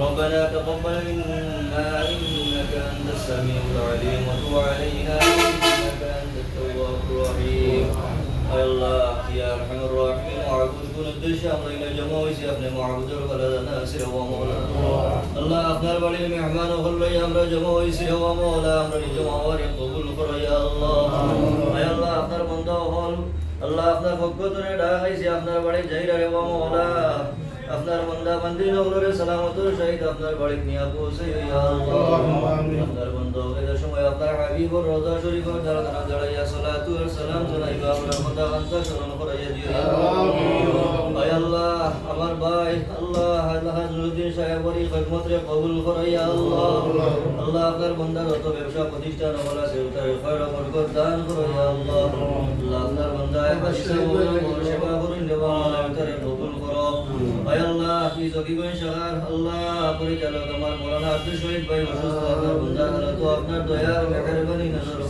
ربنا تقبل منا إنك أنت السميع العليم وتب علينا إنك أنت التواب الرحيم أي الله يا أرحم الراحمين وعبد كن الدش أمرين جمع وسيابن معبد البلد ناصر ومولانا الله أبنار بني المحمان وخل يا أمر جمع وسيا ومولا أمر جمع ورق قبول قر يا الله أي الله أبنار بندا وخل الله أبنار فقط نداخل سيابن بني جهير ومولا আপনার বান্দা বান্দি নগরের সালামতের সহিত আপনার বাড়ি নিয়ে পৌঁছে আপনার বন্ধু সময় আপনার হাবিবর রোজা শরীফের দ্বারা দ্বারা দাঁড়াইয়া সালাতু আর সালাম জানাইবা আপনার কথা কান্তা স্মরণ করাইয়া দিও। আয় আল্লাহ আমার ভাই আল্লাহ জুলুদ্দিন সাহেবরি খিদমত রে কবুল করাইয়া আল্লাহ। আল্লাহ আপনার বন্দার যত ব্যবসা প্রতিষ্ঠান ওলা সেউতারে খয়র বরকত দান করাইয়া আল্লাহ। আল্লাহ আপনার হাদিসে সেবা আল্লাহ জকিগঞ্জ শাখার আল্লাহ পরিচালক আমার মৌলানা আব্দুল শহীদ ভাই অসুস্থ আপনার বন্দা হলো তো আপনার দয়ার মেহরবানি নজর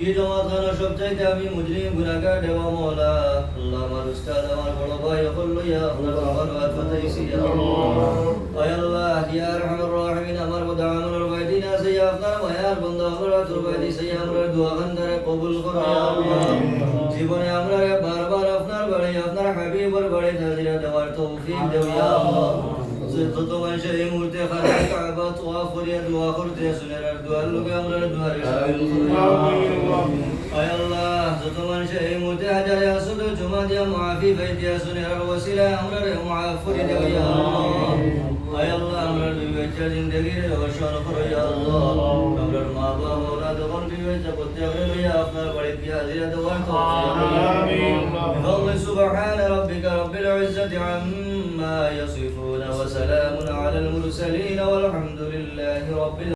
এই জমা সব চাইতে আমি মুজরিম গুনাহগার দেওয়া মৌলা আল্লাহ আমার উস্তাদ আমার বড় ভাই অকল লইয়া আপনার বাবার বাদ বাতাইছি আল্লাহ ইয়া রাহিমিন আমার বদা আমলের বাইদিন আছে আপনার মায়ার বন্ধা আমরা তোর বাইদি সেই আমরা দোয়া কবুল করো জীবনে আমরা বারবার বাড়ি আপনার হাবিবর বাড়ি হাজিরা দেওয়ার তৌফিক দেও ইয়া আল্লাহ যত মানুষের এই মুহূর্তে খারাপ কাবা তোয়া করিয়া দোয়া করতে শুনে আর দোয়ার লোকে আমরা দোয়ারে করো আয় আল্লাহ যত মানুষের এই মুহূর্তে হাজারে আসলে জমা দিয়া মাফি ভাই দিয়া শুনে আর ওসিলা আমরা রে মাফ করে দেও ইয়া আল্লাহ আয় আল্লাহ আমরা দুই বাচ্চা জিন্দগি রে রোশন করো ইয়া আল্লাহ আমরা মা বাবা ওরা যখন দুই বাচ্চা প্রত্যেক লইয়া আপনার বাড়িতে হাজিরা দেওয়ার آمين. بفضل سبحان ربك رب العزة عما يصفون وسلام على المرسلين والحمد لله رب العالمين